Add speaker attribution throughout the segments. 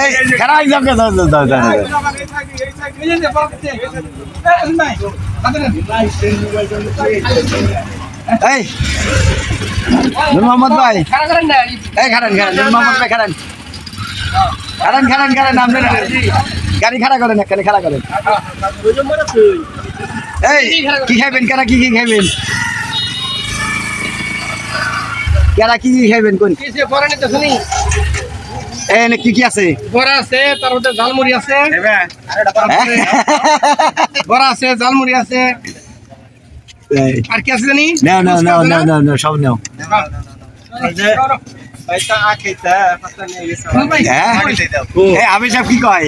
Speaker 1: এই যাও যাও এই মোহাম্মদ ভাই। এই খারান খারান মোহাম্মদ ভাই খারান খারান খারান খারান আপনি না গাড়ি খাড়া করেন এখানে খাড়া করেন। এই, কি খাইবেন, কারা কি কি খাইবেন? কারা কি কি খাইবেন, কোন? এই নে কি কি আছে?
Speaker 2: বড়া আছে তার মধ্যে ঝালমুড়ি আছে? বড়া আছে ঝালমুড়ি আছে। আর কি আছে জানি?
Speaker 1: নাও নাও নাও নাও নাও নাও সব নাও। আমি সব কি কয়?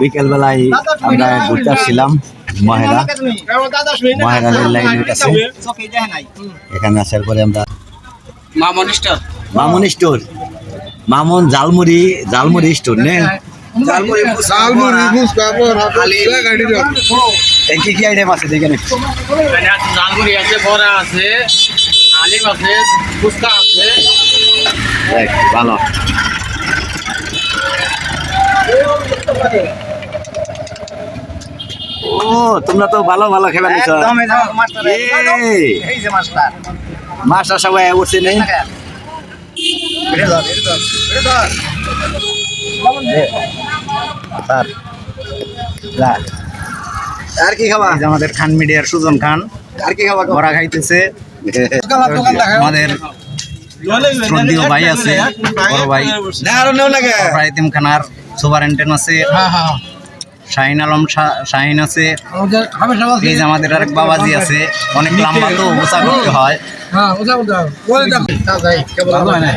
Speaker 1: বিকেল বেলায় আমরা ঘুরতে আসছিলাম মহেরা। মহেরা রেল লাইনের কাছে। এখানে আসার পরে আমরা
Speaker 2: মামন স্টার।
Speaker 1: মামুন স্টোর। মামুন জালমুড়ি জালমুড়ি স্টোর নে।
Speaker 2: ঝালমুড়ি ফুচকা বড়া। গাড়ি
Speaker 1: এই কি কি আইটেম আছে এখানে
Speaker 2: এখানে আছে ঝালমুড়ি আছে বড়া আছে আলিম আছে ফুচকা আছে।
Speaker 1: ভালো। ও তোমরা তো ভালো ভালো খেলা নিছ। মাস্টার। সবাই উঠছে নেই। আর কি খাবার
Speaker 3: আমাদের খান মিডিয়ার সুজন খান।
Speaker 1: আর কি খাবার
Speaker 3: ঘোরা খাইতেছে। আমাদের শ্রদ্ধীয় ভাই আছে বড় ভাই। খানার সুপারেন্টেন আছে।
Speaker 2: হ্যাঁ হ্যাঁ।
Speaker 3: শাহিন আলম শাহিন আছে
Speaker 2: আমাদের
Speaker 3: এই যে আমাদের আরেক বাবাজি আছে অনেক লম্বা তো উঁচা করতে হয়।
Speaker 2: হ্যাঁ ওটা ওটা বলে দাও। তা যাই কেবল ভালো হয় না?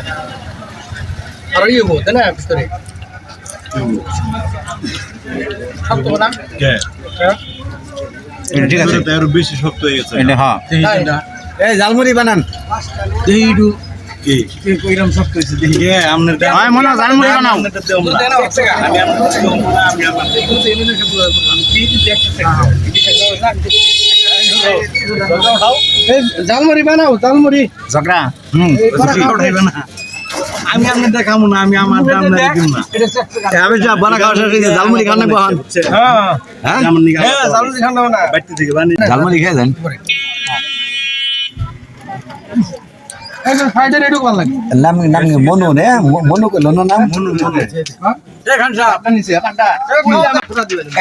Speaker 2: আর ইয়ে গো তাই না? ভিতরে। সব তো না
Speaker 3: এটা ঠিক আছে।
Speaker 4: বেশি শক্ত হয়ে গেছে।
Speaker 3: এটা হ্যাঁ।
Speaker 1: এই জালমুড়ি বানান।
Speaker 2: দেইডু
Speaker 4: কি?
Speaker 2: কইরাম সব কইছে দেই
Speaker 4: কে? আমনের
Speaker 3: হয় মনে হয় জালমুড়ি বানাও
Speaker 4: না। আমি না, আমি
Speaker 2: জালমুড়ি বানাও জালমুড়ি।
Speaker 3: ঝগড়া? হুম।
Speaker 4: না। আমি খামু না আমি আমার দিব না।
Speaker 1: এই আমি সব বানা খাওয়া শেষ জালমুড়ি খান না বহান
Speaker 2: হ্যাঁ।
Speaker 1: হ্যাঁ
Speaker 2: হ্যাঁ জালমুড়ি খান না
Speaker 4: বাইতে থেকে বানি
Speaker 1: জালমুড়ি খেয়ে দেন
Speaker 2: এই যে ফাইডার ভালো লাগে।
Speaker 1: নাম নাম মনু নে মনু কইলো না নাম?
Speaker 2: এই খান সাহেব আপনি নিচে আপনারটা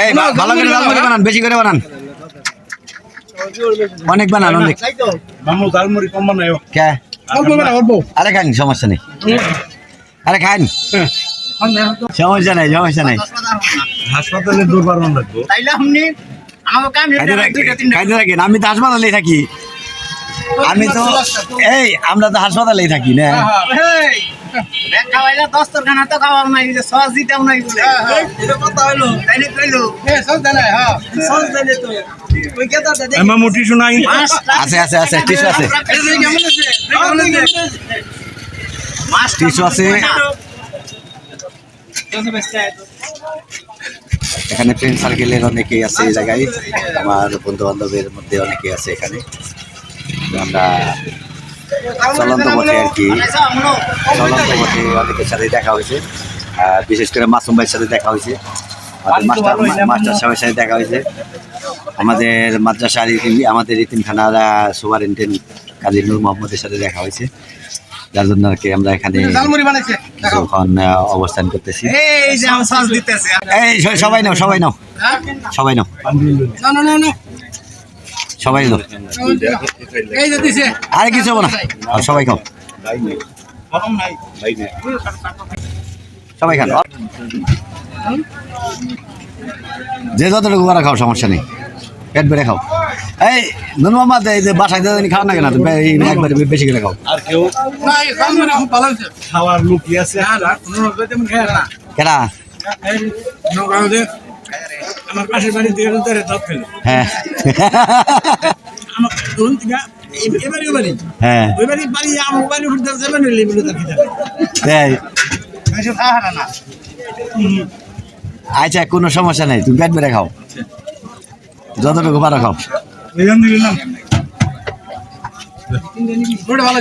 Speaker 1: এই ভালো করে জালমুড়ি বানান বেশি করে বানান। অনেক বানান অনেক।
Speaker 4: মামু জালমুড়ি কম বানায়ও
Speaker 1: কে?
Speaker 2: অল্প বানাও অল্প।
Speaker 1: আরে খান সমস্যা নেই। আরে খান সমস্যা নাই সমস্যা নাই।
Speaker 4: হাসপাতালে দুর্বার রাখব
Speaker 2: তাইলে আপনি
Speaker 1: আমি তো হাসপাতালেই থাকি। আমি তো এই আমরা তো হাসপাতালেই থাকি না?
Speaker 5: খাওয়াইলে দস্তরখানা তো খাওয়াও নাই যে নাই বলে।
Speaker 2: এটা কথা হইল।
Speaker 5: তাইলে কইলো।
Speaker 2: এ সব জানা হ্যাঁ।
Speaker 4: মামু টিসু নাই?
Speaker 1: আছে আছে আছে আছে
Speaker 2: আছে।
Speaker 1: টিস্যু আছে। এখানে ফ্রেন্ড সার্কেলের অনেকেই আছে এই জায়গায়। আমার বন্ধু বান্ধবের মধ্যে অনেকেই আছে এখানে। আমরা চলন্ত পথে আর কি চলন্ত পথে অনেকের সাথে দেখা হয়েছে বিশেষ করে মাসুম ভাইয়ের সাথে দেখা হয়েছে। মাস্টার মাস্টার সাহেবের সাথে দেখা হয়েছে। আমাদের মাদ্রাসার আমাদের ইতিমখানার সুপারিনটেন্ডেন্ট কাজী নূর মোহাম্মদের সাথে দেখা হয়েছে। যার জন্য আর কি আমরা এখানে যখন অবস্থান করতেছি।
Speaker 5: এই
Speaker 1: সবাই নাও সবাই নাও। সবাই নাও। সবাই নাও
Speaker 2: এই যে দিছে।
Speaker 1: আরে কিছু হব না। আর সবাই খাও। সবাই খান। যে যতটুকু করা খাও সমস্যা নেই। পেট বেড়ে খাও। এই নুন মামা এই যে বাসায় দিয়ে খাওয়া না কেন? একবারে বেশি করে খাও।
Speaker 4: আর কেউ?
Speaker 2: না এই জালমুড়ি খুব ভালো হইছে
Speaker 4: খাওয়ার লোক আছে।
Speaker 2: না না কোনো আমার পাশের বাড়ি দিয়ে ফেলে
Speaker 1: হ্যাঁ।
Speaker 2: আমার ধরুন থেকে এবারে বাড়ি
Speaker 1: হ্যাঁ।
Speaker 2: ওই বাড়ি বাড়ি আমার বাড়ি উঠতে যাবে না লেবুলে
Speaker 1: তাই?
Speaker 2: বেশি খাওয়া না।
Speaker 1: আচ্ছা কোনো সমস্যা নেই তুমি পেট বেড়ে খাও। যতটুকু পারো খাও।
Speaker 4: থেকে
Speaker 2: ভালো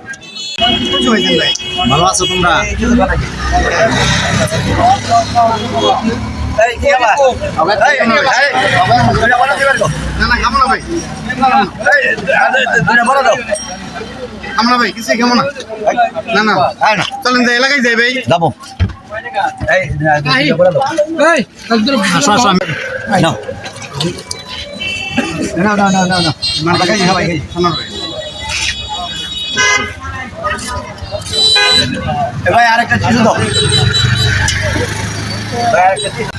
Speaker 1: ভালো আছো তোমরা
Speaker 3: আমরা ভাই কিছু কেমন না না না চলেন যাই এলাকায় যাই ভাই
Speaker 1: যাব আসো আসো আমি নাও না না না না না মানে লাগাই খাবাই ভাই আরেকটা চিজু দাও। ভাই আরেকটা